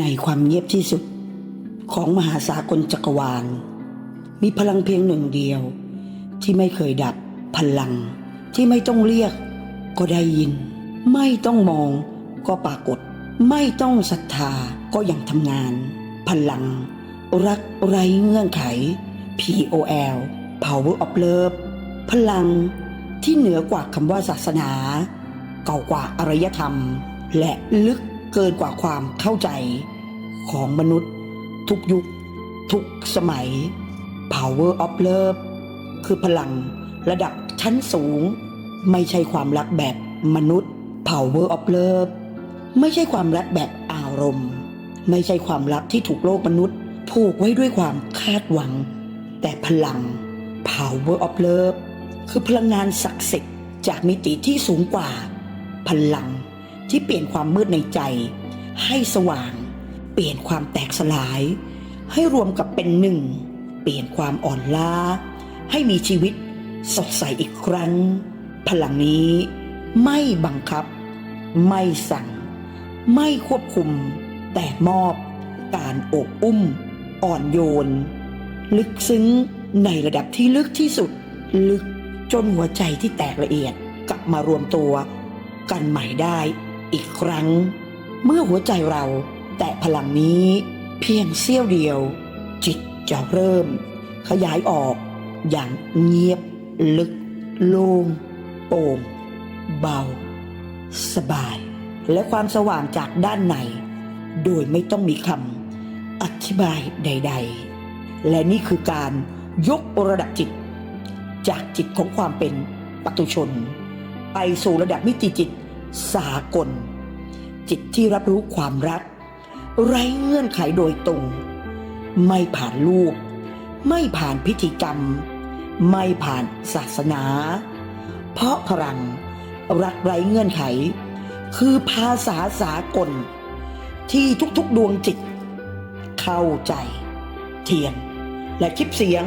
ในความเงียบที่สุดของมหาสากลจักรวาล มีพลังเพียงหนึ่งเดียว ที่ไม่เคยดับพลัง ที่ไม่ต้องเรียก ก็ได้ยิน ไม่ต้องมองก็ปรากฏ ไม่ต้องศรัทธาก็ยังทำงาน พลัง รักไร้เงื่อนไข POL Power of Love พลังที่เหนือกว่าคำว่าศาสนา เก่ากว่าอารยธรรม และลึก เกินกว่าความเข้าใจของมนุษย์ ทุกยุค ทุกสมัย Power of Love คือพลังระดับชั้นสูง ไม่ใช่ความรักแบบมนุษย์ Power of Love ไม่ใช่ความรักแบบอารมณ์ ไม่ใช่ความรักที่ถูกโลกมนุษย์ผูกไว้ด้วยความคาดหวัง แต่พลัง Power of Love คือพลังงานศักดิ์สิทธิ์จากมิติที่สูงกว่า พลัง ที่เปลี่ยนความมืดในใจ ให้สว่าง เปลี่ยนความแตกสลาย ให้รวมกับเป็นหนึ่ง เปลี่ยนความอ่อนล้า ให้มีชีวิตสดใสอีกครั้ง พลังนี้ไม่บังคับ ไม่สั่ง ไม่ควบคุม แต่มอบ การอบอุ้ม อ่อนโยน ลึกซึ้งในระดับที่ลึกที่สุด ลึกจนหัวใจที่แตกละเอียดกลับมารวมตัวกันใหม่ได้ อีกครั้ง เมื่อหัวใจเราแตะพลังนี้ เพียงเสี้ยวเดียว จิตจะเริ่ม ขยายออกอย่างเงียบ ลึก โล่งโปร่งเบา สบาย และความสว่างจากด้านใน โดยไม่ต้องมีคำอธิบายใด ๆ และนี่คือการยกระดับจิต จากจิตของความเป็นปัตุชน ไปสู่ระดับมิติจิต สากล จิตที่รับรู้ความรัก ไร้เงื่อนไขโดยตรง ไม่ผ่านรูป ไม่ผ่านพิธีกรรม ไม่ผ่านศาสนา เพราะพลังรักไร้เงื่อนไข คือภาษาสากล ที่ทุกๆดวงจิต เข้าใจ เทียน และคลิปเสียง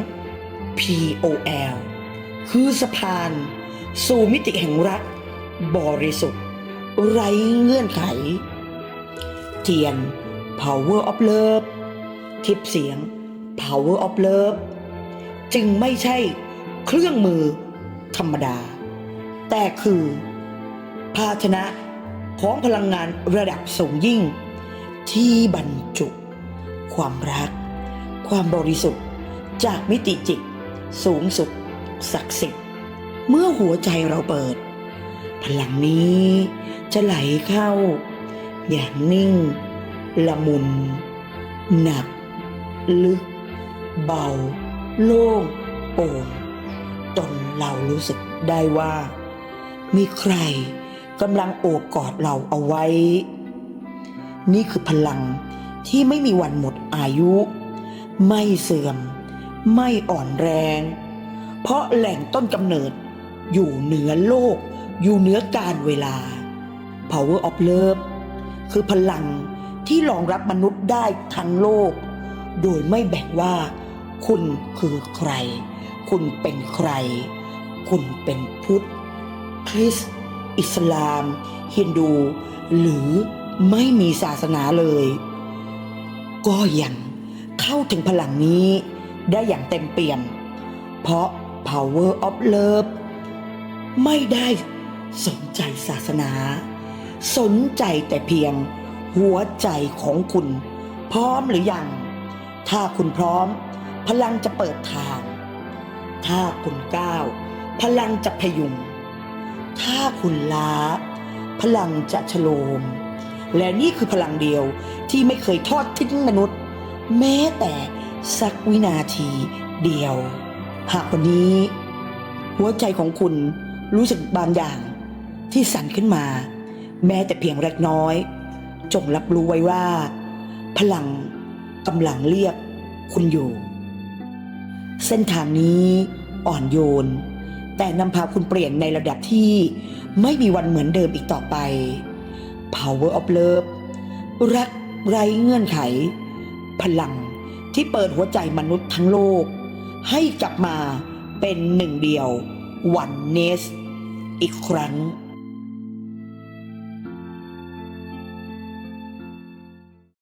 POL คือสะพาน สู่มิติแห่งรัก บริสุทธิ์ ไร้เงื่อนไข เทียน Power of Love คลิปเสียง Power of Love จึงไม่ใช่เครื่องมือธรรมดา แต่คือ ภาชนะของพลังงานระดับสูงยิ่ง ที่บรรจุ ความรัก ความบริสุทธิ์จากมิติจิต สูงสุด ศักดิ์สิทธิ์ เมื่อหัวใจเราเปิด พลังนี้ จะไหลเข้า อย่างนิ่ง ละมุน หนัก ลึก เบา โล่งโปร่งจนเรารู้สึกได้ว่า มีใครกำลังโอบกอดเราเอาไว้ นี่คือพลังที่ไม่มีวันหมดอายุ ไม่เสื่อม ไม่อ่อนแรง เพราะแหล่งต้นกำเนิดอยู่เหนือโลก อยู่เหนือการเวลา Power of Love คือพลังที่รองรับมนุษย์ได้ทั้งโลก โดยไม่แบ่งว่า คุณคือใคร คุณเป็นใคร คุณเป็นพุทธ คริสต์อิสลาม ฮินดู หรือไม่มีศาสนาเลย ก็ยังเข้าถึงพลังนี้ได้อย่างเต็มเปี่ยม เพราะ power of love ไม่ได้สนใจศาสนา สนใจแต่เพียงหัวใจของคุณ พร้อมหรือยัง ถ้าคุณพร้อม พลังจะเปิดทาง ถ้าคุณก้าวพลังจะพยุง ถ้าคุณล้า พลังจะชโลม และนี่คือพลังเดียวที่ไม่เคยทอดทิ้งมนุษย์ แม้แต่สักวินาทีเดียว หากวันนี้ หัวใจของคุณรู้สึกบางอย่างที่สั่นขึ้นมา แม้แต่เพียงเล็กน้อย จงรับรู้ไว้ว่า พลังกำลังเรียกคุณอยู่ เส้นทางนี้อ่อนโยน แต่นำพาคุณเปลี่ยนในระดับที่ไม่มีวันเหมือนเดิมอีกต่อไป Power of Love รักไร้เงื่อนไข พลังที่เปิดหัวใจมนุษย์ทั้งโลก ให้กลับมาเป็นหนึ่งเดียว One Ness อีกครั้ง